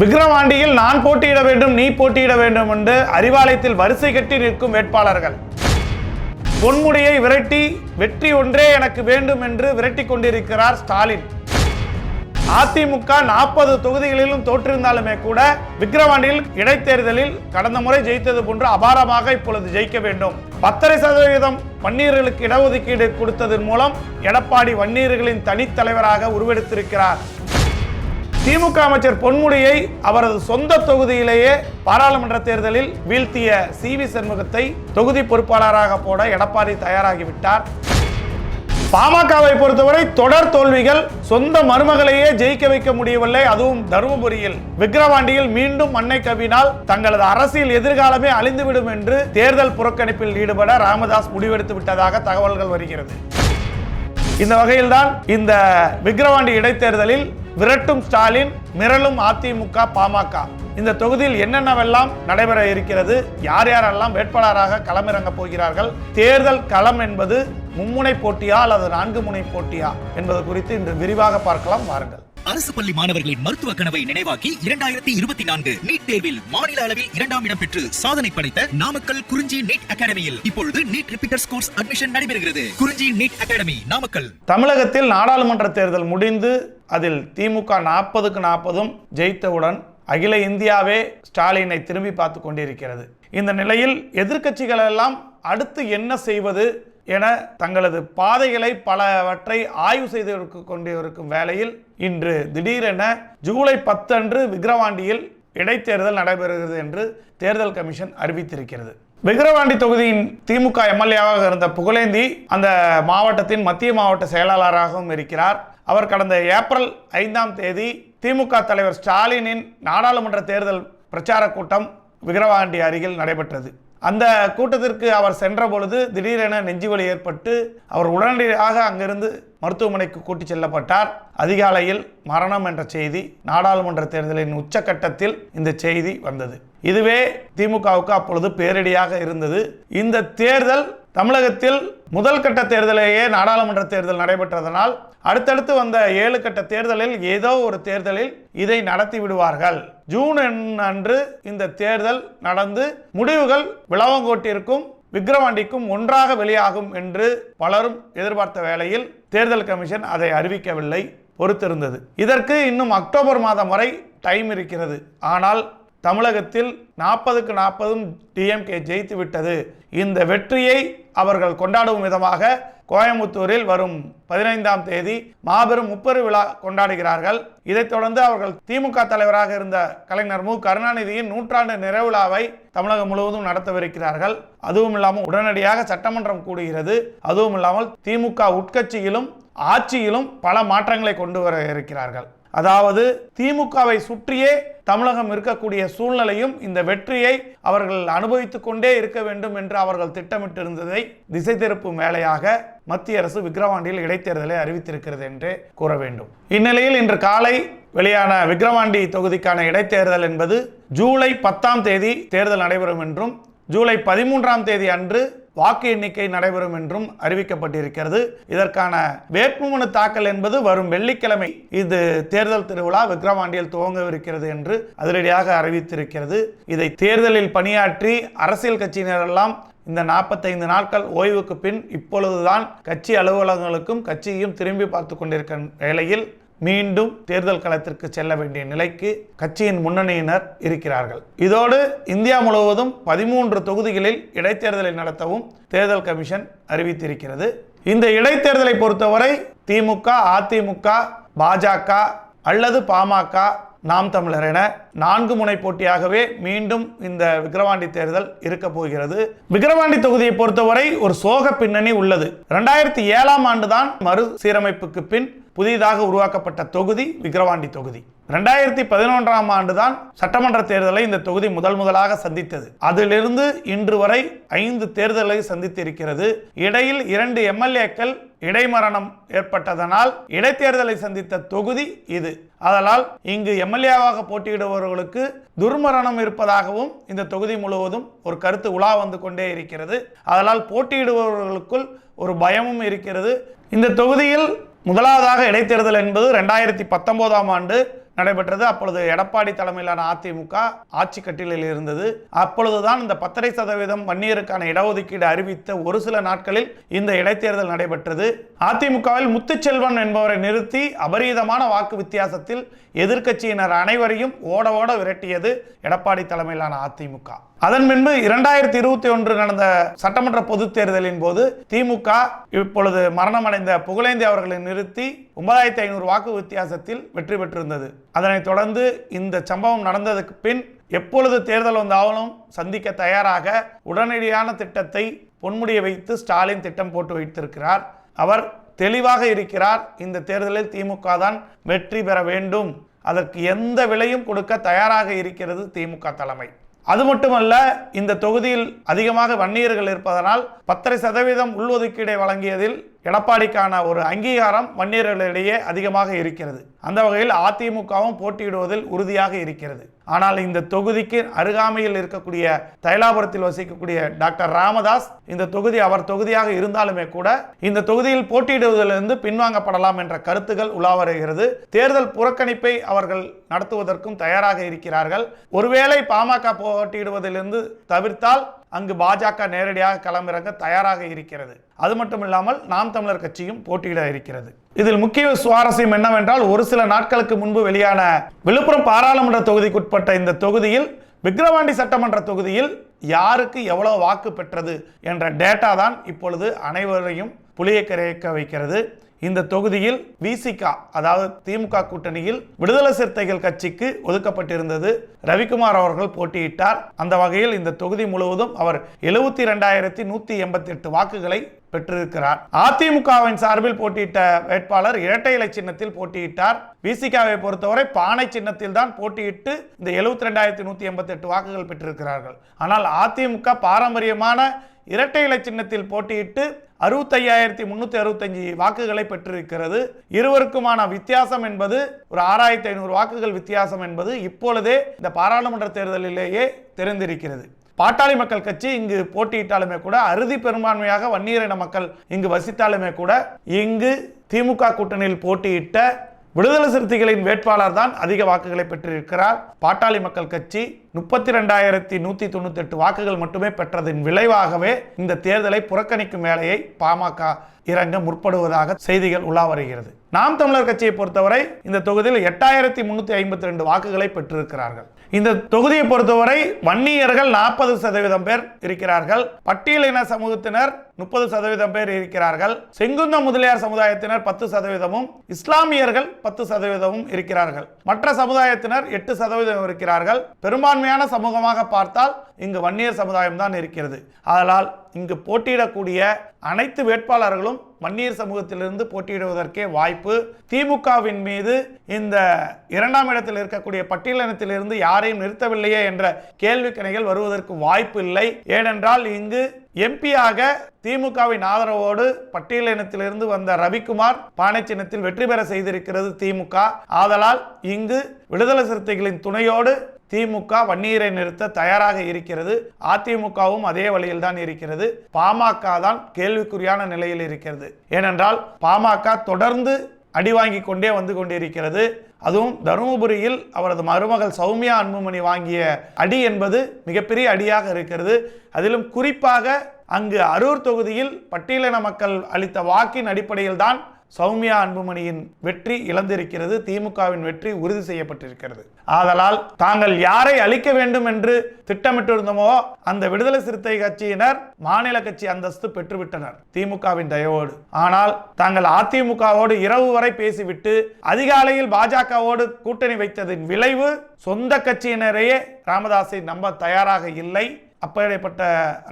விக்கிரவாண்டியில் நான் போட்டியிட வேண்டும் நீ போட்டியிட வேண்டும் என்று அறிவாலயத்தில் வரிசை கட்டி நிற்கும் வேட்பாளர்கள். பொன்முடியை விரட்டி வெற்றி ஒன்றே எனக்கு வேண்டும் என்று விரட்டி கொண்டிருக்கிறார் ஸ்டாலின். அதிமுக நாற்பது தொகுதிகளிலும் தோற்றிருந்தாலுமே கூட விக்ரவாண்டியில் இடைத்தேர்தலில் கடந்த முறை ஜெயித்தது போன்று அபாரமாக இப்பொழுது ஜெயிக்க வேண்டும். பத்தரை சதவீதம் வன்னியர்களுக்கு இடஒதுக்கீடு கொடுத்ததன் மூலம் எடப்பாடி வன்னியர்களின் தனித்தலைவராக உருவெடுத்திருக்கிறார். திமுக அமைச்சர் பொன்முடியை அவரது சொந்த தொகுதியிலேயே பாராளுமன்ற தேர்தலில் வீழ்த்திய சி வி சண்முகத்தை தொகுதி பொறுப்பாளராக போட எடப்பாடி தயாராகிவிட்டார். பாமகவை பொறுத்தவரை தொடர் தோல்விகள் சொந்த மருமகளையே ஜெயிக்க வைக்க முடியவில்லை. அதுவும் தருமபுரியில். விக்கிரவாண்டியில் மீண்டும் மண்ணை கவினால் தங்களது அரசியல் எதிர்காலமே அழிந்துவிடும் என்று தேர்தல் புறக்கணிப்பில் ஈடுபட ராமதாஸ் முடிவெடுத்து விட்டதாக தகவல்கள் வருகிறது. இந்த வகையில்தான் இந்த விக்கிரவாண்டி இடைத்தேர்தலில் விரட்டும் ஸ்டாலின் மிரளும் அதிமுக பாமக. இந்த தொகுதியில் என்னென்னவெல்லாம் நடைபெற இருக்கிறது? யார் யாரெல்லாம் வேட்பாளராக களமிறங்க போகிறார்கள்? தேர்தல் களம் என்பது மும்முனை போட்டியா அல்லது நான்கு முனை போட்டியா என்பது குறித்து இன்று விரிவாக பார்க்கலாம். வாருங்கள். அரசு பள்ளி மாணவர்களின் மருத்துவ கனவை நினைவாக்கி இரண்டாயிரத்தி இருபத்தி நான்கு நீட் தேர்வில் மாநில அளவில் இரண்டாம் இடம் பெற்று சாதனை படைத்த நாமக்கல் குறிஞ்சி நீட் அகாடமியில் இப்பொழுது நீட் ரிப்பீட்டர்ஸ் கோர்ஸ் அட்மிஷன் நடைபெறுகிறது. குறிஞ்சி நீட் அகாடமி நாமக்கல். தமிழகத்தில் நாடாளுமன்ற தேர்தல் முடிந்து அதில் திமுக நாற்பதுக்கு நாற்பதும் ஜெயித்தவுடன் அகில இந்தியாவே ஸ்டாலினை திரும்பி பார்த்து கொண்டிருக்கிறது. இந்த நிலையில் எதிர்க்கட்சிகளெல்லாம் அடுத்து என்ன செய்வது என தங்களது பாதைகளை பலவற்றை ஆய்வு செய்து கொண்டிருக்கும் வேளையில் இன்று திடீரென ஜூலை பத்து அன்று விக்கிரவாண்டியில் இடைத்தேர்தல் நடைபெறுகிறது என்று தேர்தல் கமிஷன் அறிவித்திருக்கிறது. விக்கிரவாண்டி தொகுதியின் திமுக எம்எல்ஏவாக இருந்த புகழேந்தி அந்த மாவட்டத்தின் மத்திய மாவட்ட செயலாளராகவும் இருக்கிறார். அவர் கடந்த ஏப்ரல் ஐந்தாம் தேதி திமுக தலைவர் ஸ்டாலினின் நாடாளுமன்ற தேர்தல் பிரச்சார கூட்டம் விக்கிரவாண்டி அருகில் நடைபெற்றது. அந்த கூட்டத்திற்கு அவர் சென்ற பொழுது திடீரென நெஞ்சுவலி ஏற்பட்டு அவர் உடனடியாக அங்கிருந்து மருத்துவமனைக்கு கூட்டிச் செல்லப்பட்டார். அதிகாலையில் மரணம் என்ற செய்தி நாடாளுமன்ற தேர்தலின் உச்சக்கட்டத்தில் இந்த செய்தி வந்தது. இதுவே திமுகவுக்கு அப்பொழுது பேரிடியாக இருந்தது. இந்த தேர்தல் தமிழகத்தில் முதல் கட்ட தேர்தலேயே நாடாளுமன்ற தேர்தல் நடைபெற்றதனால் அடுத்தடுத்து வந்த ஏழு கட்ட தேர்தலில் ஏதோ ஒரு தேர்தலில் இதை நடத்தி விடுவார்கள். ஜூன் அன்று இந்த தேர்தல் நடந்து முடிவுகள் விளவங்கோட்டிற்கும் விக்ரவாண்டிக்கும் ஒன்றாக வெளியாகும் என்று பலரும் எதிர்பார்த்த வேளையில் தேர்தல் கமிஷன் அதை அறிவிக்கவில்லை பொறுத்திருந்தது. இதற்கு இன்னும் அக்டோபர் மாதம் வரை டைம் இருக்கிறது. ஆனால் தமிழகத்தில் நாற்பதுக்கு நாற்பதும் டிஎம்கே ஜெயித்து விட்டது இந்த வெற்றியை அவர்கள் கொண்டாடும் விதமாக கோயம்புத்தூரில் வரும் பதினைந்தாம் தேதி மாபெரும் முப்பெரு விழா கொண்டாடுகிறார்கள். இதைத் தொடர்ந்து அவர்கள் திமுக தலைவராக இருந்த கலைஞர் மு. கருணாநிதியின் நூற்றாண்டு நிறைவிழாவை தமிழகம் முழுவதும் நடத்தவிருக்கிறார்கள். அதுவும் இல்லாமல் உடனடியாக சட்டமன்றம் கூடுகிறது. அதுவும் இல்லாமல் திமுக உட்கட்சியிலும் ஆட்சியிலும் பல மாற்றங்களை கொண்டு வர இருக்கிறார்கள். அதாவது திமுகவை சுற்றியே தமிழகம் இருக்கக்கூடிய சூழ்நிலையும் இந்த வெற்றியை அவர்கள் அனுபவித்துக் கொண்டே இருக்க வேண்டும் என்று அவர்கள் திட்டமிட்டிருந்ததை திசை திருப்பும் வேலையாக மத்திய அரசு விக்கிரவாண்டியில் இடைத்தேர்தலை அறிவித்திருக்கிறது என்றே கூற வேண்டும். இந்நிலையில் இன்று காலை வெளியான விக்கிரவாண்டி தொகுதிக்கான இடைத்தேர்தல் என்பது ஜூலை பத்தாம் தேதி தேர்தல் நடைபெறும் என்றும் ஜூலை பதிமூன்றாம் தேதி அன்று வாக்கு எண்ணிக்கை நடைபெறும் என்றும் அறிவிக்கப்பட்டிருக்கிறது. இதற்கான வேட்புமனு தாக்கல் என்பது வரும் வெள்ளிக்கிழமை இது தேர்தல் திருவிழா விக்ரவாண்டியில் துவங்கவிருக்கிறது என்று அதிரடியாக அறிவித்திருக்கிறது. இதை தேர்தலில் பணியாற்றி அரசியல் கட்சியினரெல்லாம் இந்த நாற்பத்தைந்து நாட்கள் ஓய்வுக்கு பின் இப்பொழுதுதான் கட்சி அலுவலகங்களுக்கும் கட்சியும் திரும்பி பார்த்து கொண்டிருக்கும் வேளையில் மீண்டும் தேர்தல் களத்திற்கு செல்ல வேண்டிய நிலைக்கு கட்சியின் முன்னணியினர் இருக்கிறார்கள். இதோடு இந்தியா முழுவதும் பதிமூன்று தொகுதிகளில் இடைத்தேர்தலை நடத்தவும் தேர்தல் கமிஷன் அறிவித்திருக்கிறது. இந்த இடைத்தேர்தலை பொறுத்தவரை திமுக அதிமுக பாஜக அல்லது பாமக நாம் தமிழர் என நான்கு முனை போட்டியாகவே மீண்டும் இந்த விக்கிரவாண்டி தேர்தல் இருக்க போகிறது. விக்கிரவாண்டி தொகுதியை பொறுத்தவரை ஒரு சோக பின்னணி உள்ளது. ரெண்டாயிரத்தி ஏழாம் ஆண்டுதான் மறுசீரமைப்புக்கு பின் புதிதாக உருவாக்கப்பட்ட தொகுதி விக்கிரவாண்டி தொகுதி. ரெண்டாயிரத்தி பதினொன்றாம் ஆண்டுதான் சட்டமன்ற தேர்தலை இந்த தொகுதி முதல் முதலாக சந்தித்தது. அதிலிருந்து இன்று வரை ஐந்து தேர்தலை சந்தித்திருக்கிறது. இடையில் இரண்டு எம்எல்ஏக்கள் இடைமரணம் ஏற்பட்டதனால் இடைத்தேர்தலை சந்தித்த தொகுதி இது. அதனால் இங்கு எம்எல்ஏவாக போட்டியிடுபவர்களுக்கு துர்மரணம் இருப்பதாகவும் இந்த தொகுதி முழுவதும் ஒரு கருத்து உலா வந்து கொண்டே இருக்கிறது. அதனால் போட்டியிடுபவர்களுக்குள் ஒரு பயமும் இருக்கிறது. இந்த தொகுதியில் முதலாவதாக இடைத்தேர்தல் என்பது ரெண்டாயிரத்தி பத்தொன்பதாம் ஆண்டு நடைபெற்றது. அப்பொழுது எடப்பாடி தலைமையிலான அதிமுக ஆட்சி கட்டிலில் இருந்தது. அப்பொழுதுதான் இந்த பத்தரை சதவீதம் வன்னியருக்கான இடஒதுக்கீடு அறிவித்த ஒரு சில நாட்களில் இந்த இடைத்தேர்தல் நடைபெற்றது. அதிமுகவில் முத்துச்செல்வன் என்பவரை நிறுத்தி அபரீதமான வாக்கு வித்தியாசத்தில் எதிர்க்கட்சியினர் அனைவரையும் ஓட ஓட விரட்டியது எடப்பாடி தலைமையிலான அதிமுக. அதன் பின்பு இரண்டாயிரத்தி இருபத்தி ஒன்று நடந்த சட்டமன்ற பொதுத் தேர்தலின் போது திமுக இப்பொழுது மரணமடைந்த புகழேந்தி அவர்களை நிறுத்தி ஒன்பதாயிரத்தி ஐநூறு வாக்கு வித்தியாசத்தில் வெற்றி பெற்றிருந்தது. அதனைத் தொடர்ந்து இந்த சம்பவம் நடந்ததுக்கு பின் எப்பொழுது தேர்தல் வந்தாலும் சந்திக்க தயாராக உடனடியான திட்டத்தை பொன்முடியை வைத்து ஸ்டாலின் திட்டம் போட்டு வைத்திருக்கிறார். அவர் தெளிவாக இருக்கிறார் இந்த தேர்தலில் திமுக தான் வெற்றி பெற வேண்டும். அதற்கு எந்த விலையும் கொடுக்க தயாராக இருக்கிறது திமுக தலைமை. அது மட்டுமல்ல இந்த தொகுதியில் அதிகமாக வன்னியர்கள் இருப்பதனால் பத்தரை சதவீதம் உள்ஒதுக்கீடை வழங்கியதில் எடப்பாடிக்கான ஒரு அங்கீகாரம் வன்னியர்களிடையே அதிகமாக இருக்கிறது. அந்த வகையில் அதிமுகவும் போட்டியிடுவதில் உறுதியாக இருக்கிறது. ஆனால் இந்த தொகுதிக்கு அருகாமையில் இருக்கக்கூடிய தைலாபுரத்தில் வசிக்கக்கூடிய டாக்டர் ராமதாஸ் இந்த தொகுதி அவர் தொகுதியாக இருந்தாலுமே கூட இந்த தொகுதியில் போட்டியிடுவதிலிருந்து பின்வாங்கப்படலாம் என்ற கருத்துகள் உலா வருகிறது. தேர்தல் புறக்கணிப்பை அவர்கள் நடத்துவதற்கும் தயாராக இருக்கிறார்கள். ஒருவேளை பாமக போட்டியிடுவதிலிருந்து தவிர்த்தால் அங்கு பாஜக நேரடியாக களமிறங்க தயாராக இருக்கிறது. அது மட்டும் இல்லாமல் நாம் தமிழர் கட்சியும் போட்டியிட இருக்கிறது. இதில் முக்கிய சுவாரஸ்யம் என்னவென்றால் ஒரு சில நாட்களுக்கு முன்பு வெளியான விழுப்புரம் பாராளுமன்ற தொகுதிக்குட்பட்ட இந்த தொகுதியில் விக்கிரவாண்டி சட்டமன்ற தொகுதியில் யாருக்கு எவ்வளவு வாக்கு பெற்றது என்ற டேட்டா தான் இப்பொழுது அனைவரையும் புளியை கரைக்க வைக்கிறது. இந்த தொகுதியில் விசிகா அதாவது திமுக கூட்டணியில் விடுதலை சிறுத்தைகள் கட்சிக்கு ஒதுக்கப்பட்டிருந்தது. ரவிக்குமார் அவர்கள் போட்டியிட்டார். அந்த வகையில் இந்த தொகுதி முழுவதும் அவர் எழுபத்தி இரண்டாயிரத்தி நூத்தி எண்பத்தி எட்டு வாக்குகளை பெற்றிருக்கிறார். அதிமுகவின் சார்பில் போட்டியிட்ட வேட்பாளர் இரட்டை இலை சின்னத்தில் போட்டியிட்டார். விசிகாவை பொறுத்தவரை பானை சின்னத்தில் தான் போட்டியிட்டு இந்த எழுபத்தி ரெண்டாயிரத்தி நூத்தி எண்பத்தி எட்டு வாக்குகள் பெற்றிருக்கிறார்கள். ஆனால் அதிமுக பாரம்பரியமான இரட்டை இலை சின்னத்தில் போட்டியிட்டு அறுபத்தையாயிரத்தி முன்னூத்தி அறுபத்தஞ்சு வாக்குகளை பெற்றிருக்கிறது. இருவருக்குமான வித்தியாசம் என்பது ஒரு ஆறாயிரத்தி ஐநூறு வாக்குகள் வித்தியாசம் என்பது இப்பொழுதே இந்த பாராளுமன்ற தேர்தலிலேயே தெரிந்திருக்கிறது. பாட்டாளி மக்கள் கட்சி இங்கு போட்டியிட்டாலுமே கூட அறுதி பெரும்பான்மையாக வன்னியரின மக்கள் இங்கு வசித்தாலுமே கூட இங்கு திமுக கூட்டணியில் போட்டியிட்ட விடுதலை சிறுத்தைகளின் வேட்பாளர் தான் அதிக வாக்குகளை பெற்றிருக்கிறார். பாட்டாளி மக்கள் கட்சி முப்பத்தி ரெண்டாயிரத்தி நூத்தி தொண்ணூத்தி எட்டு வாக்குகள் மட்டுமே பெற்றதன் விளைவாகவே இந்த தேர்தலை புறக்கணிக்கும் வேலையை பாமக இறங்க முற்படுவதாக செய்திகள் உலா வருகிறது. நாம் தமிழர் கட்சியை பொறுத்தவரை இந்த தொகுதியில் எட்டாயிரத்தி முன்னூத்தி ஐம்பத்தி ரெண்டு வாக்குகளை பெற்றிருக்கிறார்கள். இந்த தொகுதியை பொறுத்தவரை வன்னியர்கள் நாற்பது சதவீதம் பேர் இருக்கிறார்கள். பட்டியலின சமூகத்தினர் முப்பது சதவீதம் பேர் இருக்கிறார்கள். செங்குந்த முதலியார் சமுதாயத்தினர் பத்து சதவீதமும் இஸ்லாமியர்கள் பத்து சதவீதமும் இருக்கிறார்கள். மற்ற சமுதாயத்தினர் எட்டு சதவீதம் இருக்கிறார்கள். பெரும்பான்மையான சமூகமாக பார்த்தால் இங்கு வன்னியர் சமுதாயம் தான் இருக்கிறது. அதனால் இங்கு போட்டியிடக்கூடிய அனைத்து வேட்பாளர்களும் வன்னியர் சமூகத்திலிருந்து போட்டியிடுவதற்கே வாய்ப்பு. திமுகவின் மீது இந்த இரண்டாம் இடத்தில் இருக்கக்கூடிய பட்டியலினத்திலிருந்து யாரையும் நிறுத்தவில்லையே என்ற கேள்விக்கணைகள் வருவதற்கு வாய்ப்பு இல்லை. ஏனென்றால் இங்கு எம்பியாக திமுகவின் ஆதரவோடு பட்டியலினத்திலிருந்து வந்த ரவிக்குமார் பானை சின்னத்தில் வெற்றி பெற செய்திருக்கிறது திமுக. ஆதலால் இங்கு விடுதலை சிறுத்தைகளின் துணையோடு திமுக வன்னியரை நிறுத்த தயாராக இருக்கிறது. அதிமுகவும் அதே வழியில் தான் இருக்கிறது. பாமக தான் கேள்விக்குறியான நிலையில் இருக்கிறது. ஏனென்றால் பாமக தொடர்ந்து அடி வாங்கி கொண்டே வந்து கொண்டிருக்கிறது. அதுவும் தருமபுரியில் அவரது மருமகள் சௌமியா அன்புமணி வாங்கிய அடி என்பது மிகப்பெரிய அடியாக இருக்கிறது. அதிலும் குறிப்பாக அங்கு அரூர் தொகுதியில் பட்டியலின மக்கள் அளித்த வாக்கின் அடிப்படையில் தான் சௌமியா அன்புமணியின் வெற்றி இழந்திருக்கிறது. திமுகவின் வெற்றி உறுதி செய்யப்பட்டிருக்கிறது. ஆதலால் தாங்கள் யாரை அழிக்க வேண்டும் என்று திட்டமிட்டிருந்தோமோ அந்த விடுதலை சிறுத்தை கட்சியினர் மாநில கட்சி அந்தஸ்து பெற்றுவிட்டனர். திமுகவின் தயவோடு ஆனால் தாங்கள் அதிமுகவோடு இரவு வரை பேசிவிட்டு அதிகாலையில் பாஜகவோடு கூட்டணி வைத்ததின் விளைவு சொந்த கட்சியினரையே ராமதாஸை நம்ப தயாராக இல்லை. அப்படிப்பட்ட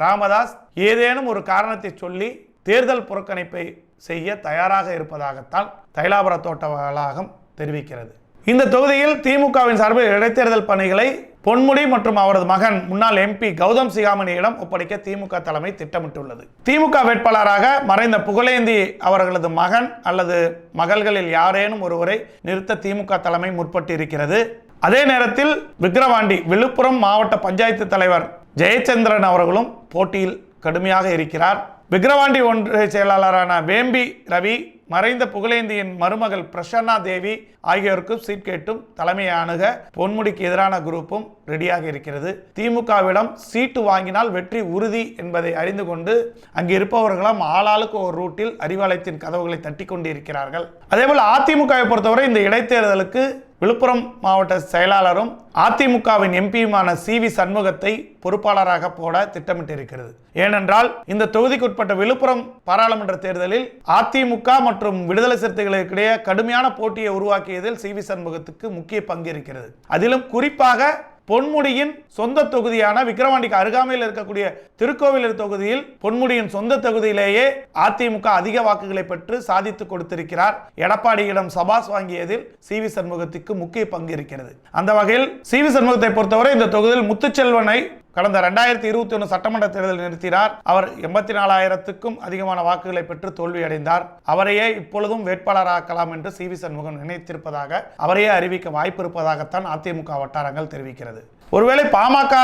ராமதாஸ் ஏதேனும் ஒரு காரணத்தை சொல்லி தேர்தல் புறக்கணிப்பை செய்ய தயாராக இருப்பதாகத்தான் தைலாபுர தோட்ட வளாகம் தெரிவிக்கிறது. இந்த தொகுதியில் திமுகவின் சார்பில் இடைத்தேர்தல் பணிகளை பொன்முடி மற்றும் அவரது மகன் முன்னாள் எம்பி கௌதம் சிகாமணியிடம் ஒப்படைக்க திமுக தலைமை திட்டமிட்டுள்ளது. திமுக வேட்பாளராக மறைந்த புகழேந்தி அவர்களது மகன் அல்லது மகள்களில் யாரேனும் ஒருவரை நிறுத்த திமுக தலைமை முற்பட்டு இருக்கிறது அதே நேரத்தில் விக்கிரவாண்டி விழுப்புரம் மாவட்ட பஞ்சாயத்து தலைவர் ஜெயச்சந்திரன் அவர்களும் போட்டியில் கடுமையாக இருக்கிறார். விக்ரவாண்டி ஒன்றிய செயலாளரான வேம்பி ரவி மறைந்த புகழேந்தியின் மருமகள் பிரசன்னா தேவி ஆகியோருக்கும் சீட் கேட்டும் தலைமையை அணுக பொன்முடிக்கு எதிரான குரூப்பும் ரெடியாக இருக்கிறது. திமுகவிடம் சீட்டு வாங்கினால் வெற்றி உறுதி என்பதை அறிந்து கொண்டு அங்கு இருப்பவர்களும் ஆளாளுக்கு ஒரு ரூட்டில் அறிவாலயத்தின் கதவுகளை தட்டி கொண்டிருக்கிறார்கள். அதேபோல் அதிமுகவை பொறுத்தவரை இந்த இடைத்தேர்தலுக்கு விழுப்புரம் மாவட்ட செயலாளரும் அதிமுகவின் எம்பியுமான சி வி சண்முகத்தை பொறுப்பாளராக போட திட்டமிட்டிருக்கிறது. ஏனென்றால் இந்த தொகுதிக்குட்பட்ட விழுப்புரம் பாராளுமன்ற தேர்தலில் அதிமுக மற்றும் விடுதலை சிறுத்தைகளுக்கிடையே கடுமையான போட்டியை உருவாக்கியதில் சி வி சண்முகத்துக்கு முக்கிய பங்கு இருக்கிறது. அதிலும் குறிப்பாக பொன்முடியின் சொந்த தொகுதியான விக்கிரவாண்டிக்கு அருகாமையில் இருக்கக்கூடிய திருக்கோவிலூர் தொகுதியில் பொன்முடியின் சொந்த தொகுதியிலேயே அதிமுக அதிக வாக்குகளை பெற்று சாதித்து கொடுத்திருக்கிறார். எடப்பாடியிடம் சபாஸ் வாங்கியதில் சி வி சண்முகத்துக்கு முக்கிய பங்கு இருக்கிறது. அந்த வகையில் சி வி சண்முகத்தை பொறுத்தவரை இந்த தொகுதியில் முத்துச்செல்வனை கடந்த ரெண்டாயிரத்தி இருபத்தி ஒன்று சட்டமன்ற தேர்தலில் நிறுத்தினார். அவர் எண்பத்தி நாலாயிரத்துக்கும் அதிகமான வாக்குகளை பெற்று தோல்வியடைந்தார். அவரையே இப்பொழுதும் வேட்பாளராக்கலாம் என்று சி வி சண்முகம் நினைத்திருப்பதாக அவரையே அறிவிக்க வாய்ப்பு இருப்பதாகத்தான் அதிமுக வட்டாரங்கள் தெரிவிக்கிறது. ஒருவேளை பாமக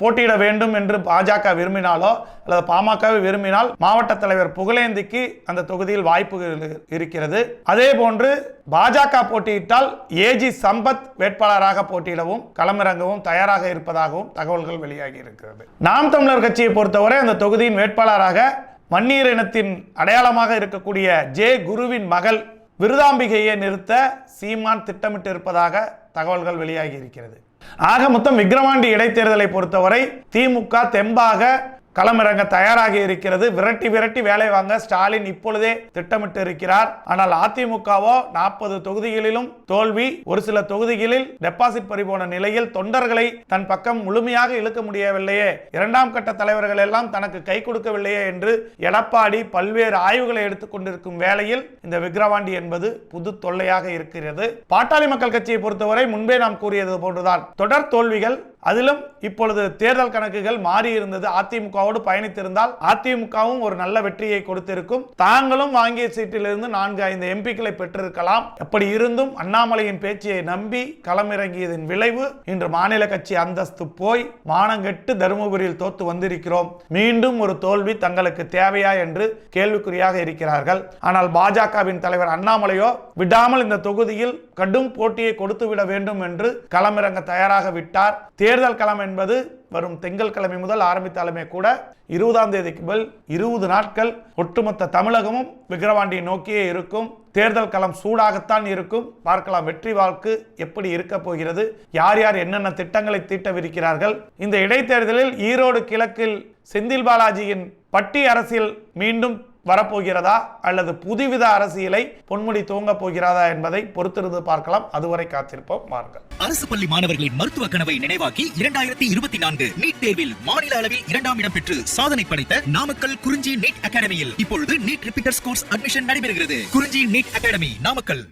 போட்டியிட வேண்டும் என்று பாஜக விரும்பினாலோ அல்லது பாமகவை விரும்பினால் மாவட்ட தலைவர் புகழேந்திக்கு அந்த தொகுதியில் வாய்ப்பு இருக்கிறது. அதே போன்று பாஜக போட்டியிட்டால் ஏஜி சம்பத் வேட்பாளராக போட்டியிடவும் களமிறங்கவும் தயாராக இருப்பதாகவும் தகவல்கள் வெளியாகி இருக்கிறது நாம் தமிழர் கட்சியை பொறுத்தவரை அந்த தொகுதியின் வேட்பாளராக வன்னியர் இனத்தின் அடையாளமாக இருக்கக்கூடிய ஜே. குருவின் மகள் விருதாம்பிகையை நிறுத்த சீமான் திட்டமிட்டு இருப்பதாக தகவல்கள் வெளியாகி இருக்கிறது ஆக மொத்தம் விக்கிரவாண்டி இடைத்தேர்தலை பொறுத்தவரை திமுக தெம்பாக களமிறங்க தயாராகி இருக்கிறது. விரட்டி விரட்டி வேலை வாங்க ஸ்டாலின் இப்பொழுதே திட்டமிட்டு இருக்கிறார். ஆனால் அதிமுகவோ நாற்பது தொகுதிகளிலும் தோல்வி ஒரு சில தொகுதிகளில் டெபாசிட் பறிபோன நிலையில் தொண்டர்களை தன் பக்கம் முழுமையாக இழுக்க முடியவில்லையே. இரண்டாம் கட்ட தலைவர்கள் எல்லாம் தனக்கு கை கொடுக்கவில்லையே என்று எடப்பாடி பல்வேறு ஆய்வுகளை எடுத்துக்கொண்டிருக்கும் வேளையில் இந்த விக்ரவாண்டி என்பது புது தொல்லையாக இருக்கிறது. பாட்டாளி மக்கள் கட்சியை பொறுத்தவரை முன்பே நாம் கூறியது போன்றுதான். தொடர் தோல்விகள் அதிலும் இப்பொழுது தேர்தல் கணக்குகள் மாறி இருந்தது அதிமுகவோடு பயணித்திருந்தால் அதிமுகவும் ஒரு நல்ல வெற்றியை கொடுத்திருக்கும். தாங்களும் வாங்கிய சீட்டிலிருந்து நான்கு ஐந்து எம்பிக்களை பெற்றிருக்கலாம். அப்படி இருந்தும் அண்ணாமலையின் பேச்சையை நம்பி களமிறங்கியதன் விளைவு இன்று மாநில கட்சி அந்தஸ்து போய் மானங்கெட்டு தருமபுரியில் தோத்து வந்திருக்கிறோம். மீண்டும் ஒரு தோல்வி தங்களுக்கு தேவையா என்று கேள்விக்குறியாக இருக்கிறார்கள். ஆனால் பாஜகவின் தலைவர் அண்ணாமலையோ விடாமல் இந்த தொகுதியில் கடும் போட்டியை கொடுத்து விட வேண்டும் என்று களமிறங்க தயாராக விட்டார். தேர்தல் களம் என்பது வரும் திங்கள் கிழமை முதல் ஆரம்பித்தாலுமே கூட இருபதாம் தேதிக்கு மேல் இருபது நாட்கள் ஒட்டுமொத்த தமிழகமும் விக்கிரவாண்டியை நோக்கியே இருக்கும். தேர்தல் களம் சூடாகத்தான் இருக்கும். பார்க்கலாம் வெற்றி வாக்கு எப்படி இருக்க போகிறது? யார் யார் என்னென்ன திட்டங்களை தீட்டவிருக்கிறார்கள்? இந்த இடைத்தேர்தலில் ஈரோடு கிழக்கில் செந்தில் பாலாஜியின் பட்டி அரசியல் மீண்டும் வரப்போகிறதா அல்லது புதுவித அரசியலை பொன்முடி தூங்கப் போகிறதா என்பதை பொறுத்திருந்து பார்க்கலாம். அதுவரை காத்திருப்போம். வாருங்கள். அரசு பள்ளி மாணவர்களின் மருத்துவ கனவை நினைவாக்கி இரண்டாயிரத்தி இருபத்தி நான்கு நீட் தேர்வில் மாநில அளவில் இரண்டாம் இடம் பெற்று சாதனை படைத்த நாமக்கல் குறிஞ்சி நீட் அகாடமியில் இப்பொழுது நீட் ரிப்பீட்டர்ஸ் கோர்ஸ் அட்மிஷன் நடைபெறுகிறது. குறிஞ்சி நீட் அகாடமி நாமக்கல்.